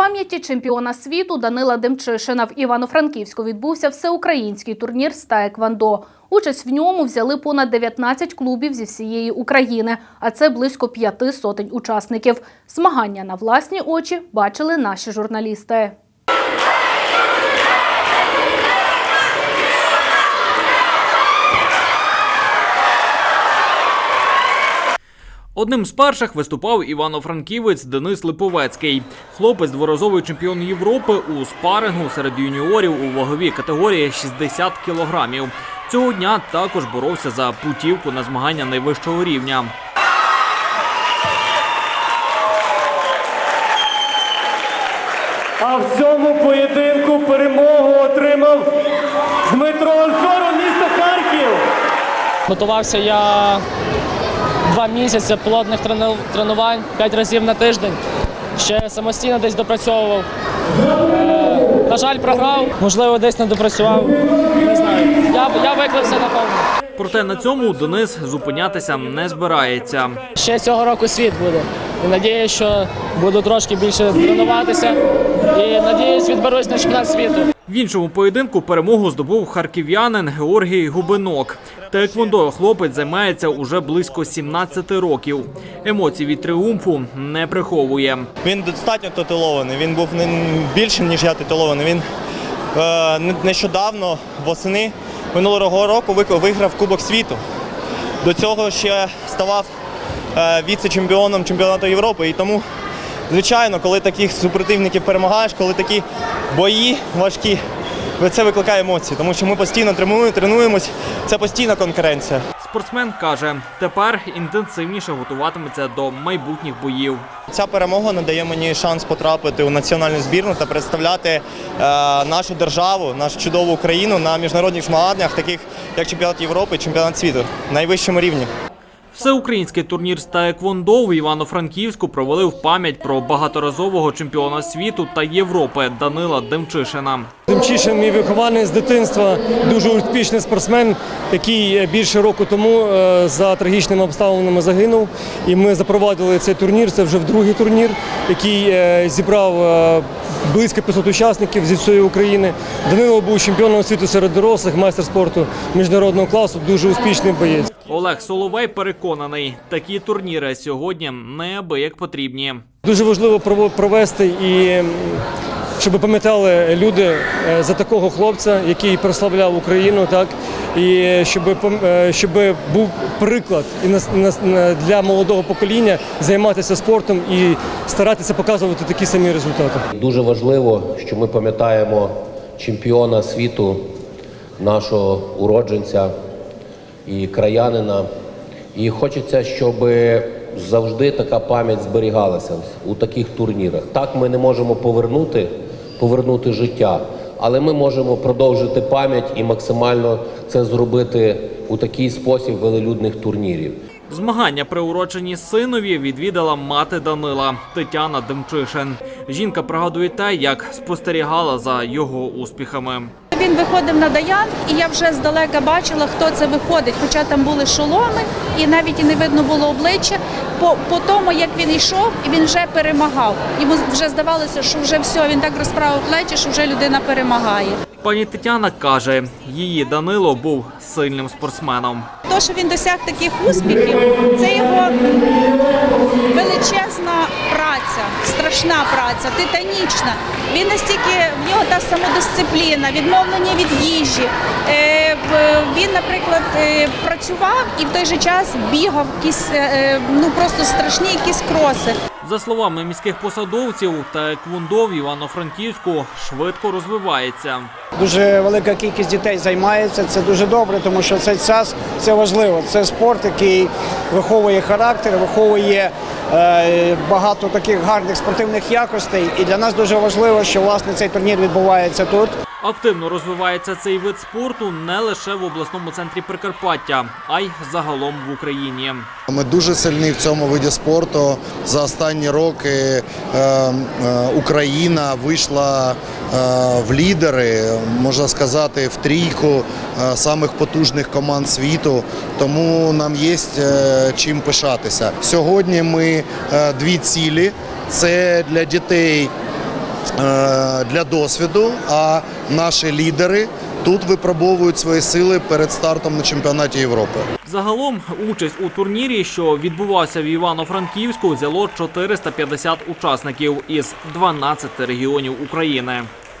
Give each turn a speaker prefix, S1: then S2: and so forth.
S1: пам'яті чемпіона світу Данила Демчишина в Івано-Франківську відбувся всеукраїнський турнір з таеквондо. Участь в ньому взяли понад 19 клубів зі всієї України, а це близько п'яти сотень учасників. Змагання на власні очі бачили наші журналісти.
S2: Одним з перших виступав івано-франківець Денис Липовецький. Хлопець дворазовий чемпіон Європи у спарингу серед юніорів у ваговій категорії 60 кілограмів. Цього дня також боровся за путівку на змагання найвищого рівня.
S3: А в цьому поєдинку перемогу отримав Дмитро Ольфоров, місто Харків.
S4: Готувався я два місяці плотних трену- тренувань, п'ять разів на тиждень. Ще самостійно десь допрацьовував. На жаль, програв, можливо, десь не допрацював. Не знаю. Я, я виклився напевно.
S2: Проте на цьому Денис зупинятися не збирається.
S4: Ще цього року світ буде. І надіюсь, що буду трошки більше тренуватися. І надіюсь, відберусь на чемпіонат світу.
S2: В іншому поєдинку перемогу здобув харків'янин Георгій Губинок. Таеквондо хлопець займається уже близько 17 років. Емоцій від тріумфу не приховує.
S5: Він достатньо титулований. Він був не більше, ніж я титулований. Він е, нещодавно восени минулого року виграв Кубок світу. До цього ще ставав е, віце-чемпіоном чемпіонату Європи. І тому, звичайно, коли таких супротивників перемагаєш, коли такі бої важкі, це викликає емоції, тому що ми постійно тренуємо, тренуємось. Це постійна конкуренція.
S2: Спортсмен каже, тепер інтенсивніше готуватиметься до майбутніх боїв.
S5: Ця перемога надає мені шанс потрапити у національну збірну та представляти е, нашу державу, нашу чудову Україну на міжнародних змаганнях, таких як чемпіонат Європи, чемпіонат світу, на найвищому рівні.
S2: Всеукраїнський турнір з таеквондо в Івано-Франківську провели в пам'ять про багаторазового чемпіона світу та Європи Данила Демчишина.
S3: Демчишин, мій вихованець з дитинства, дуже успішний спортсмен, який більше року тому е, за трагічними обставинами загинув. І ми запровадили цей турнір. Це вже в другий турнір, який е, зібрав е, близько 500 учасників зі всієї України. Данило був чемпіоном світу серед дорослих, майстер спорту міжнародного класу, дуже успішний боєць.
S2: Олег Соловей переконаний, такі турніри сьогодні неабияк потрібні.
S3: Дуже важливо прово- провести і щоб пам'ятали люди е, за такого хлопця, який прославляв Україну, так і щоб е, щоб був приклад для молодого покоління займатися спортом і старатися показувати такі самі результати.
S6: Дуже важливо, що ми пам'ятаємо чемпіона світу, нашого уродженця і краянина. І хочеться, щоб завжди така пам'ять зберігалася у таких турнірах. Так ми не можемо повернути, повернути життя, але ми можемо продовжити пам'ять і максимально це зробити у такий спосіб велелюдних турнірів.
S2: Змагання, приурочені синові, відвідала мати Данила Тетяна Демчишин. Жінка пригадує те, як спостерігала за його успіхами.
S7: Він виходив на Даян, і я вже здалека бачила, хто це виходить. Хоча там були шоломи, і навіть і не видно було обличчя. По, по тому, як він йшов, він вже перемагав. Йому вже здавалося, що вже все, він так розправив плечі, що вже людина перемагає.
S2: Пані Тетяна каже, її Данило був сильним спортсменом.
S7: То, що він досяг таких успіхів, це його величезна праця, страшна праця, титанічна. Він настільки в нього та самодисципліна, відмовлення від їжі. Е, Він, наприклад, е, працював і в той же час бігав якісь е, ну просто страшні якісь кроси.
S2: За словами міських посадовців, таеквондо в Івано-Франківську швидко розвивається.
S8: Дуже велика кількість дітей займається. Це дуже добре, тому що цей час це важливо. Це спорт, який виховує характер, виховує багато таких гарних спортивних якостей. І для нас дуже важливо, що власне цей турнір відбувається тут.
S2: Активно розвивається цей вид спорту не лише в обласному центрі Прикарпаття, а й загалом в Україні.
S9: Ми дуже сильні в цьому виді спорту. За останні роки е, е, Україна вийшла е, в лідери, можна сказати, в трійку самих потужних команд світу. Тому нам є чим пишатися. Сьогодні ми дві цілі: це для дітей для досвіду, а наші лідери тут випробовують свої сили перед стартом на чемпіонаті Європи.
S2: Загалом участь у турнірі, що відбувався в Івано-Франківську, взяло 450 учасників із 12 регіонів України.